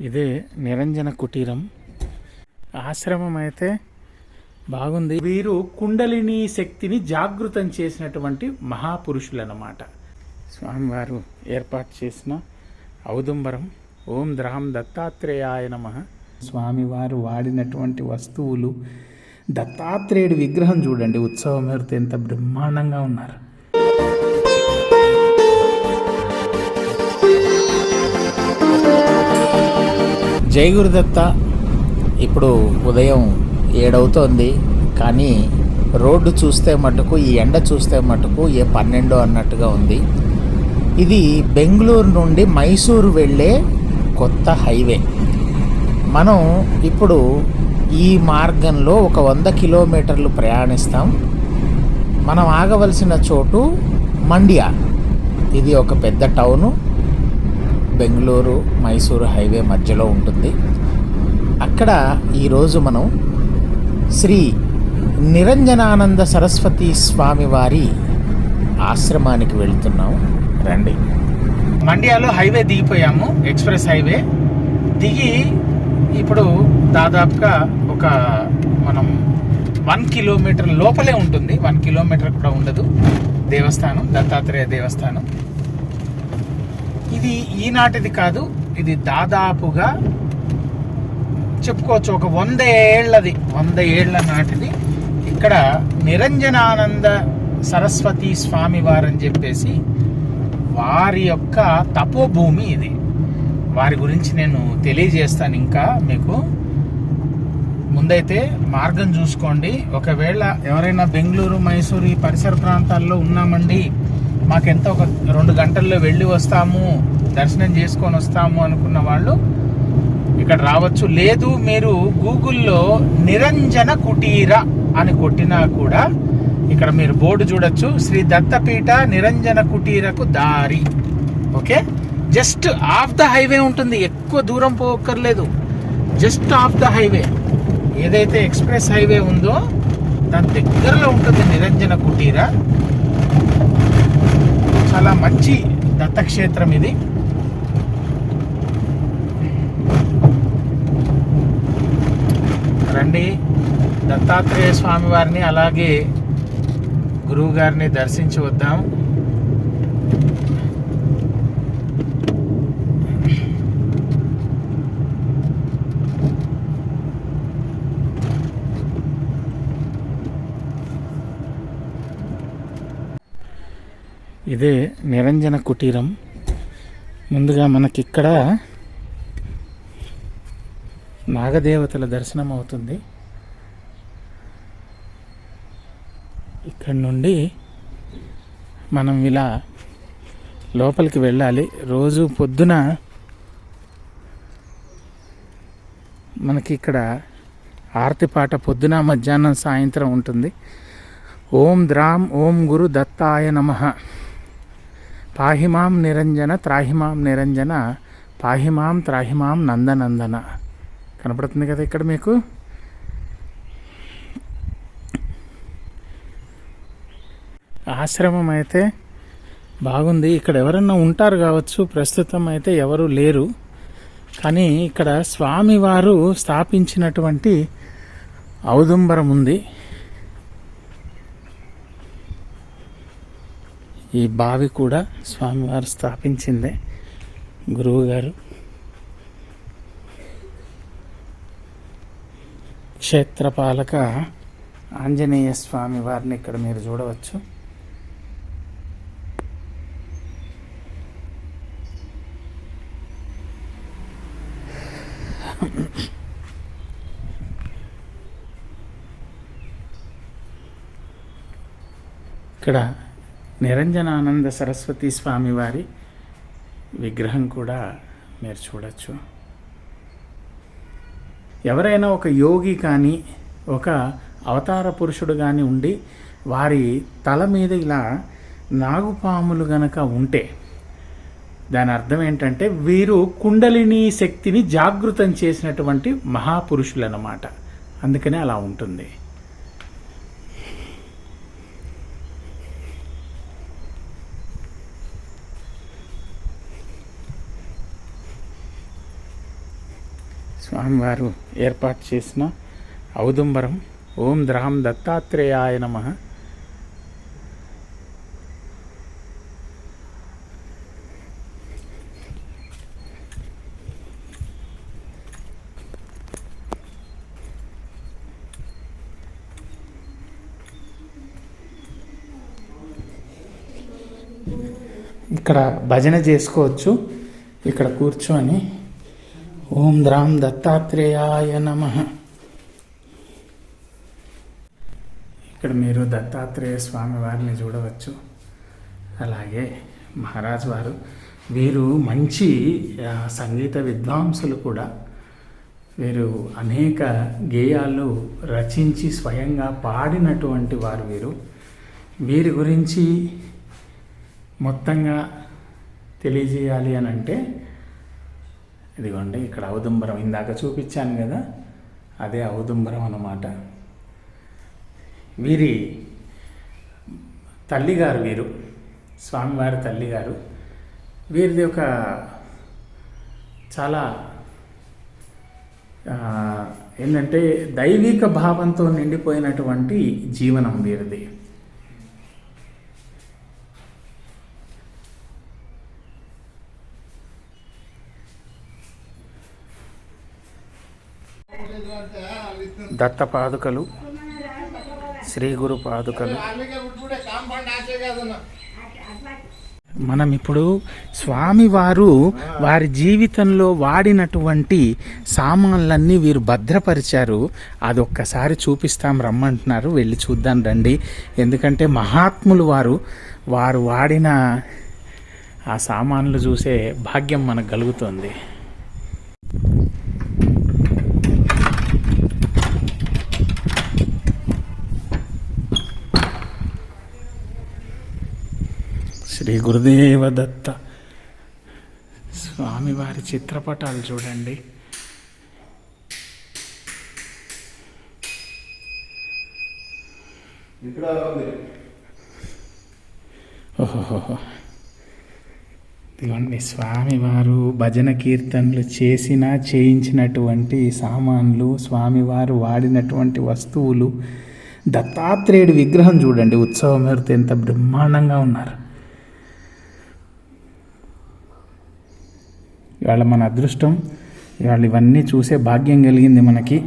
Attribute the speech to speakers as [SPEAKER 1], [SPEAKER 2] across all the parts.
[SPEAKER 1] ఇదే నిరంజన కుటీరం. ఆశ్రమం అయితే బాగుంది. వీరు కుండలిని శక్తిని జాగృతం చేసినటువంటి మహాపురుషులు అన్నమాట స్వామివారు ఏర్పాటు చేసిన ఔదుంబరం ఓం ద్రాం దత్తాత్రేయాయ నమ. స్వామివారు వాడినటువంటి వస్తువులు దత్తాత్రేయుడి విగ్రహం చూడండి ఉత్సవం ఎంత బ్రహ్మాండంగా ఉన్నారు. జయగురుదత్త ఇప్పుడు ఉదయం ఏడవుతోంది. కానీ రోడ్డు చూస్తే మటుకు ఈ ఎండ చూస్తే మటుకు ఏ పన్నెండు అన్నట్టుగా ఉంది. ఇది బెంగళూరు నుండి మైసూరు వెళ్ళే కొత్త హైవే. మనం ఇప్పుడు ఈ మార్గంలో ఒక వంద కిలోమీటర్లు ప్రయాణిస్తాం. మనం ఆగవలసిన చోటు మండియా. ఇది ఒక పెద్ద టౌను. బెంగళూరు మైసూరు హైవే మధ్యలో ఉంటుంది. అక్కడ ఈరోజు మనం శ్రీ నిరంజనానంద సరస్వతి స్వామి వారి ఆశ్రమానికి వెళ్తున్నాం. రండి. మండ్యాలో హైవే దిగిపోయాము ఎక్స్ప్రెస్ హైవే. దిగి ఇప్పుడు దాదాపుగా ఒక మనం వన్ కిలోమీటర్ లోపలే ఉంటుంది. వన్ కిలోమీటర్ కూడా ఉండదు. దేవస్థానం దత్తాత్రేయ దేవస్థానం. ఇది ఈనాటిది కాదు ఇది దాదాపుగా చెప్పుకోవచ్చు ఒక వంద ఏళ్ళది వంద ఏళ్ళ నాటిది. ఇక్కడ నిరంజనానంద సరస్వతి స్వామి వారని చెప్పేసి వారి యొక్క తపోభూమి ఇది. వారి గురించి నేను తెలియజేస్తాను ఇంకా మీకు. ముందైతే మార్గం చూసుకోండి. ఒకవేళ ఎవరైనా బెంగళూరు మైసూరు ఈ పరిసర ప్రాంతాల్లో ఉన్నామండి మాకెంత ఒక రెండు గంటల్లో వెళ్ళి వస్తాము దర్శనం చేసుకొని వస్తాము అనుకున్న వాళ్ళు ఇక్కడ రావచ్చు. లేదు మీరు గూగుల్లో నిరంజన కుటీర అని కొట్టినా కూడా ఇక్కడ మీరు బోర్డు చూడొచ్చు. శ్రీ దత్తపీఠ నిరంజన కుటీరకు దారి. Okay? Just off the highway ఉంటుంది. ఎక్కువ దూరం పోక్కర్లేదు. Just off the highway. ఏదైతే ఎక్స్ప్రెస్ హైవే ఉందో దాని దగ్గరలో ఉంటుంది నిరంజన కుటీర. చాలా మంచి దత్తక్షేత్రం ఇది. రండి. దత్తాత్రేయ స్వామి వారిని అలాగే గురువు గారిని దర్శించి వద్దాం. ఇదే నిరంజన కుటీరం. ముందుగా మనకిక్కడ నాగదేవతల దర్శనం అవుతుంది. ఇక్కడ నుండి మనం ఇలా లోపలికి వెళ్ళాలి. రోజు పొద్దున మనకి ఇక్కడ ఆరతి పాట పొద్దున మధ్యాహ్నం సాయంత్రం ఉంటుంది. ఓం ద్రాం ఓం గురు దత్తాయ నమ. పాహిమాం నిరంజన త్రాహిమాం నిరంజన పాహిమాం త్రాహిమాం నందనందన. కనపడుతుంది కదా ఇక్కడ మీకు? ఆశ్రమం అయితే బాగుంది. ఇక్కడ ఎవరన్నా ఉంటారు కావచ్చు ప్రస్తుతం అయితే ఎవరు లేరు. కానీ ఇక్కడ స్వామివారు స్థాపించినటువంటి ఔదుంబరం ఉంది. ఈ బావి కూడా స్వామివారు స్థాపించిందే గురువు గారు క్షేత్రపాలక ఆంజనేయ స్వామి వారిని ఇక్కడ మీరు చూడవచ్చు. ఇక్కడ నిరంజనానంద సరస్వతి స్వామి వారి విగ్రహం కూడా మీరు చూడొచ్చు. ఎవరైనా ఒక యోగి కానీ ఒక అవతార పురుషుడు కానీ ఉండి వారి తల మీద ఇలా నాగుపాములు గనక ఉంటే దాని అర్థం ఏంటంటే వీరు కుండలిని శక్తిని జాగృతం చేసినటువంటి మహాపురుషులు అన్నమాట అందుకనే అలా ఉంటుంది. స్వామివారు ఏర్పాటు చేసిన ఔదుంబరం ఓం ద్రాం దత్తాత్రేయాయ నమ. ఇక్కడ భజన చేసుకోవచ్చు. ఇక్కడ కూర్చొని ఓం ద్రాం దత్తాత్రేయాయ నమ. ఇక్కడ మీరు దత్తాత్రేయ స్వామి వారిని చూడవచ్చు. అలాగే మహారాజ్ వారు వీరు మంచి సంగీత విద్వాంసులు కూడా. వీరు అనేక గేయాలు రచించి స్వయంగా పాడినటువంటి వారు వీరు. వీరి గురించి మొత్తంగా తెలియజేయాలి అని అంటే ఇదిగోండి ఇక్కడ ఔదుంబరం ఇందాక చూపించాను కదా అదే ఔదుంబరం అన్నమాట. వీరి తల్లిగారు వీరు స్వామివారి తల్లిగారు వీరిది ఒక చాలా ఏంటంటే దైవిక భావంతో నిండిపోయినటువంటి జీవనం వీరిది. దత్త పాదుకలు శ్రీ గురు పాదుకలు. మనం ఇప్పుడు స్వామివారు వారి జీవితంలో వాడినటువంటి సామాన్లన్నీ వీరు భద్రపరిచారు. అది ఒక్కసారి చూపిస్తాం రమ్మంటున్నారు. వెళ్ళి చూద్దాం రండి. ఎందుకంటే మహాత్ములు వారు వారు వాడిన ఆ సామాన్లు చూసే భాగ్యం మనకు కలుగుతుంది. శ్రీ గురుదేవ దత్త స్వామివారి చిత్రపటాలు చూడండి. ఇదిగోండి స్వామివారు భజన కీర్తనలు చేసిన చేయించినటువంటి సామాన్లు స్వామివారు వాడినటువంటి వస్తువులు దత్తాత్రేయుడి విగ్రహం చూడండి. ఉత్సవం ఎంత బ్రహ్మాండంగా ఉన్నారు. ఇవాళ మన అదృష్టం ఇవాళ ఇవన్నీ చూసే భాగ్యం కలిగింది మనకి.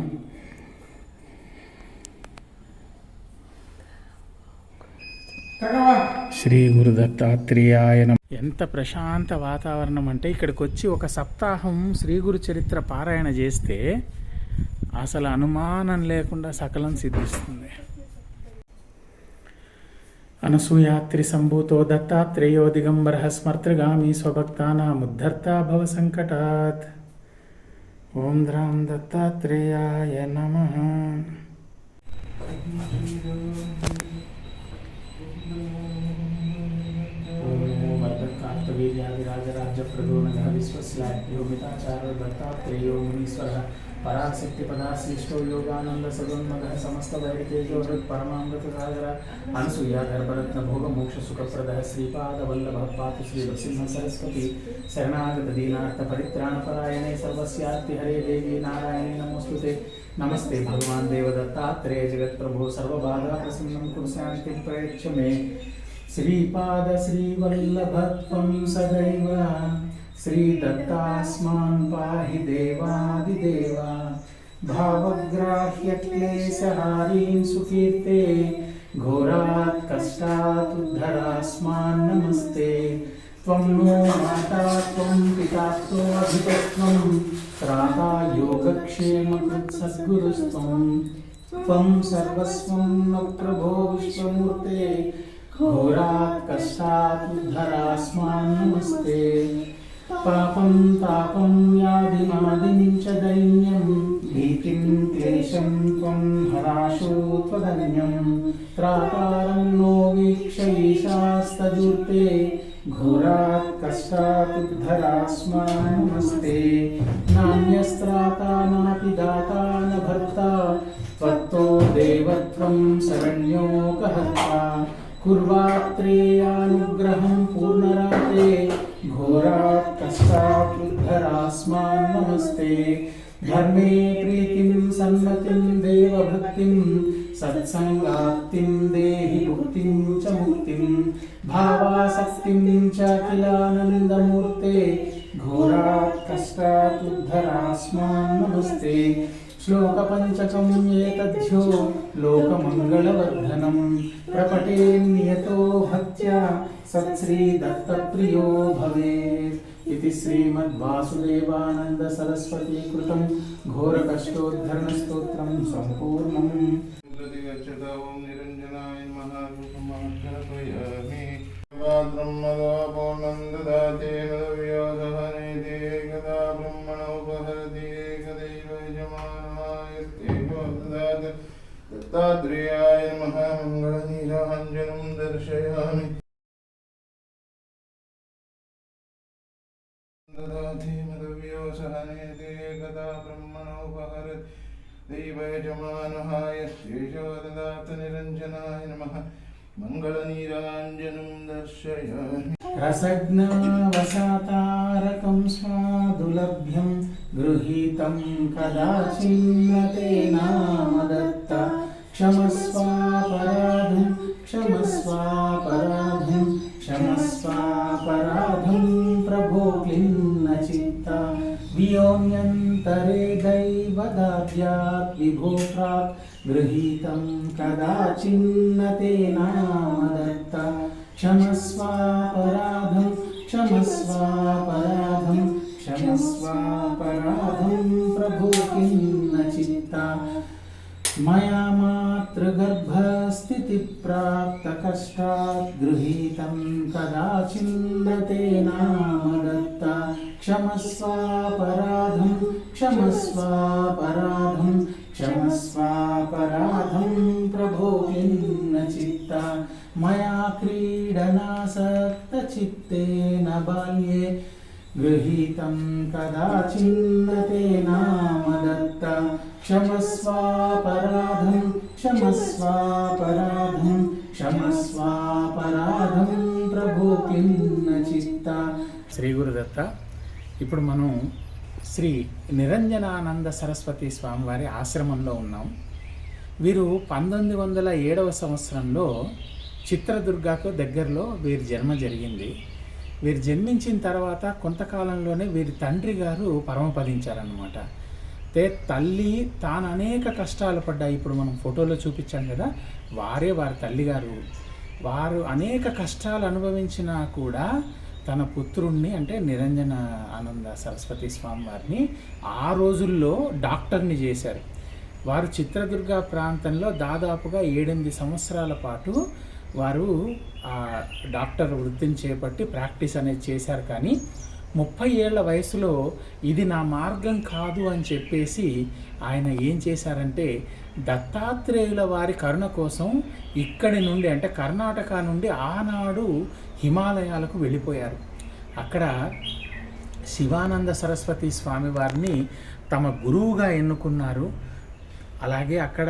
[SPEAKER 1] శ్రీ గురుదత్తాత్రేయాయన ఎంత ప్రశాంత వాతావరణం అంటే ఇక్కడికి వచ్చి ఒక సప్తాహం శ్రీ గురు చరిత్ర పారాయణ చేస్తే అసలు అనుమానం లేకుండా సకలం సిద్ధిస్తుంది. అనసూయాత్రి సంభూతో దత్తాత్రేయో దిగంబర స్మర్తృగామి స్వభక్తానాముద్ధర్త భవ సంకటాత్ ఓం ద్రాం దత్తాత్రేయాయ నమః वीर्यादिराजराज्यप्रदोनः विश्वस्याद्योमिताचार्य दत्तात्रेयो मुनीश्वरः पराशक्ति पदाश्रेष्ठो योगानंद सगुण मगन समस्त वैरतेजो हृद परमामृत सागरा अनुसुया गर्भरत्न भोग मोक्ष सुखप्रद श्रीपाद वल्लभ पातु श्री नरसिंह सरस्वती शरणागत दीनार्थ परित्राण परायणे सर्वस्यार्ति, हरे देवी नारायणे नमोस्तुते नमस्ते भगवान देवदत्तात्रेय जगत प्रभो सर्वबाधा प्रसन्नं कुरुशांति प्रयच्छ मे श्रीपाद श्रीवल्लभत्वं श्रीदत्तास्मान् पाहि देवादिदेव। भावग्राह्यक्लेशहारीं सुकीर्ते घोरात् कष्टात् उद्धरास्मान् नमस्ते। त्वं नो माता त्वं पिता त्वमधिकत्वं त्राता योगक्षेमकृत्सद्गुरुस्त्वं त्वं सर्वस्वं न प्रभो विश्वमूर्ते घोरात् कष्टात् उद्धरास्मान् नमस्ते। पापं तापं व्याधिमादिं च दैन्यं। भीतिं क्लेशं त्वं हराशो त्वदन्यं त्रातारं नो वीक्ष ईशास्तदूर्ते घोरात् कष्टात् उद्धरास्मान् नान्यस्त्राता नापि दाता न भर्ता। त्वत्तो देवत्वं शरण्योकहर्ता कुर्वात्रेयानुग्रहं पूर्णराते घोरात् नमस्ते धर्मे प्रीतिं सन्मतिं देवभक्तिं, सत्सङ्गाप्तिं, देहि भुक्तिं च मुक्तिं। भावासक्तिं च किलानन्दमूर्ते घोरात् कष्टात् नमस्ते श्लोकपञ्चकं एतद्ध्यो लोकमङ्गलवर्धनं प्रपटे नियतो भक्त्या सत्श्रीदत्तप्रियो भवेत् इति श्रीमद्वासुदेवानन्दसरस्वतीकृतं घोरकष्टोद्धरणस्तोत्रं सम्पूर्णम्
[SPEAKER 2] निरञ्जनाय महारूपमाख्यापयामि ब्रह्मदापो नन्ददातेन दत्तात्रेयाय महामङ्गलनीराञ्जनं दर्शयामि। ददाति मदव्योसः नेते एकदा ब्रह्मणोपहरति दैवयजमानः यस्येषो ददातनिरञ्जनाय नमः मङ्गलनीराञ्जनं दर्शयामि।
[SPEAKER 1] रसज्ञावसातारकं स्वादुलभ्यं गृहीतं कदाचिन्न तेनामदत्त क्षमस्वापराधं क्षमस्वापराधं क्षमस्वापराधं प्रभो क्लिन्न चित्ता वियोन्यन्तरे दैवदाभ्यात् विभो प्राक् गृहीतं कदाचिन्न तेनामदत्त क्षमस्वापराधं क्षमस्वापराधं क्षमस्वापराधं प्रभो किं न चित्ता मया मातृगर्भस्थितिप्राप्तकष्टात् गृहीतं कदाचिन्न तेनामदत्त क्षमस्वापराधं क्षमस्वापराधं क्षमस्वापराधं प्रभो किं न चित्ता? मया क्रीडनासक्तचित्तेन बाल्ये, गृहीतं तेनामदत्त क्षमस्वापराधं क्षमस्वापराधं क्षमस्वापराधं ప్రభు కిన్న చిత్త శ్రీ గురుదత్త ఇప్పుడు మనం శ్రీ నిరంజనానంద సరస్వతి స్వామివారి ఆశ్రమంలో ఉన్నాం వీరు పంతొమ్మిది వందల ఏడవ సంవత్సరంలో చిత్రదుర్గకు దగ్గరలో వీరి జన్మ జరిగింది వీరు జన్మించిన తర్వాత కొంతకాలంలోనే వీరి తండ్రి గారు పరమపదించారనమాట అయితే తల్లి తాను అనేక కష్టాలు పడ్డాయి. ఇప్పుడు మనం ఫోటోలో చూపించాం కదా వారే వారి తల్లిగారు. వారు అనేక కష్టాలు అనుభవించినా కూడా తన పుత్రుణ్ణి అంటే నిరంజన ఆనంద సరస్వతి స్వామి వారిని ఆ రోజుల్లో డాక్టర్ని చేశారు. వారు చిత్రదుర్గ ప్రాంతంలో దాదాపుగా ఏడెనిమిది సంవత్సరాల పాటు వారు ఆ డాక్టర్ వృత్తిని చేపట్టి ప్రాక్టీస్ అనేది చేశారు. కానీ ముప్పై ఏళ్ళ వయసులో ఇది నా మార్గం కాదు అని చెప్పేసి ఆయన ఏం చేశారంటే దత్తాత్రేయుల వారి కరుణ కోసం ఇక్కడి నుండి అంటే కర్ణాటక నుండి ఆనాడు హిమాలయాలకు వెళ్ళిపోయారు. అక్కడ శివానంద సరస్వతి స్వామి వారిని తమ గురువుగా ఎన్నుకున్నారు. అలాగే అక్కడ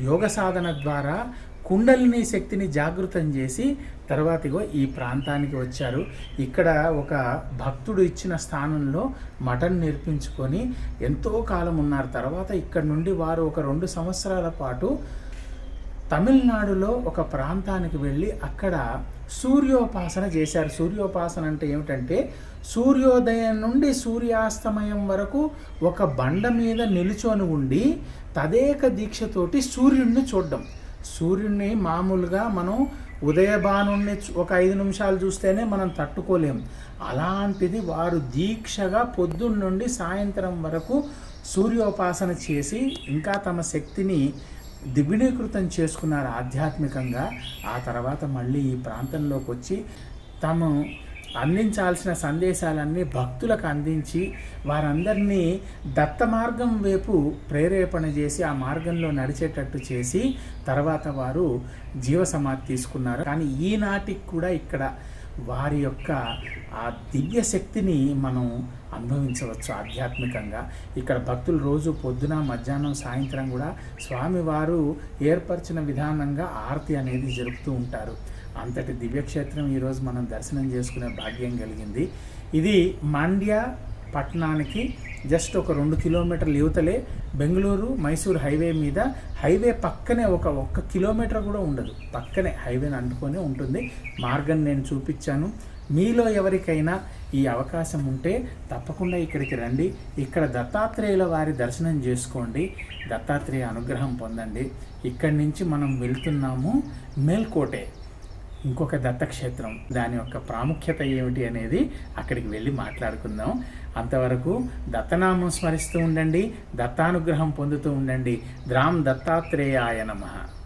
[SPEAKER 1] యోగ సాధన ద్వారా కుండలిని శక్తిని జాగృతం చేసి తర్వాత ఇగో ఈ ప్రాంతానికి వచ్చారు. ఇక్కడ ఒక భక్తుడు ఇచ్చిన స్థానంలో మఠం నేర్పించుకొని ఎంతో కాలం ఉన్నారు. తర్వాత ఇక్కడ నుండి వారు ఒక రెండు సంవత్సరాల పాటు తమిళనాడులో ఒక ప్రాంతానికి వెళ్ళి అక్కడ సూర్యోపాసన చేశారు. సూర్యోపాసన అంటే ఏమిటంటే సూర్యోదయం నుండి సూర్యాస్తమయం వరకు ఒక బండ మీద నిలుచొని ఉండి తదేక దీక్షతోటి సూర్యుడిని చూడడం. సూర్యుడిని మామూలుగా మనం ఉదయభానుణ్ణి ఒక ఐదు నిమిషాలు చూస్తేనే మనం తట్టుకోలేం. అలాంటిది వారు దీక్షగా పొద్దున్న నుండి సాయంత్రం వరకు సూర్యోపాసన చేసి ఇంకా తమ శక్తిని దిగుణీకృతం చేసుకున్నారు ఆధ్యాత్మికంగా. ఆ తర్వాత మళ్ళీ ఈ ప్రాంతంలోకి వచ్చి తమ అందించాల్సిన సందేశాలన్నీ భక్తులకు అందించి వారందరినీ దత్త మార్గం వైపు ప్రేరేపణ చేసి ఆ మార్గంలో నడిచేటట్టు చేసి తర్వాత వారు జీవ సమాధి తీసుకున్నారు. కానీ ఈనాటికి కూడా ఇక్కడ వారి యొక్క ఆ దివ్య శక్తిని మనం అనుభవించవచ్చు ఆధ్యాత్మికంగా. ఇక్కడ భక్తులు రోజు పొద్దున మధ్యాహ్నం సాయంత్రం కూడా స్వామివారు ఏర్పరిచిన విధానంగా ఆరతి అనేది జరుపుతూ ఉంటారు. అంతటి దివ్యక్షేత్రం ఈరోజు మనం దర్శనం చేసుకునే భాగ్యం కలిగింది. ఇది మాండ్య పట్టణానికి జస్ట్ ఒక రెండు కిలోమీటర్ల యువతలే బెంగళూరు మైసూర్ హైవే మీద హైవే పక్కనే ఒక ఒక్క కిలోమీటర్ కూడా ఉండదు. పక్కనే హైవేని అంటుకొని ఉంటుంది. మార్గం నేను చూపించాను. మీలో ఎవరికైనా ఈ అవకాశం ఉంటే తప్పకుండా ఇక్కడికి రండి. ఇక్కడ దత్తాత్రేయుల వారి దర్శనం చేసుకోండి. దత్తాత్రేయ అనుగ్రహం పొందండి. ఇక్కడి నుంచి మనం వెళ్తున్నాము మేల్కోటే. ఇంకొక దత్తక్షేత్రం. దాని యొక్క ప్రాముఖ్యత ఏమిటి అనేది అక్కడికి వెళ్ళి మాట్లాడుకుందాం. అంతవరకు దత్తనామం స్మరిస్తూ ఉండండి దత్తానుగ్రహం పొందుతూ ఉండండి. ద్రామ్ దత్తాత్రేయాయ నమః.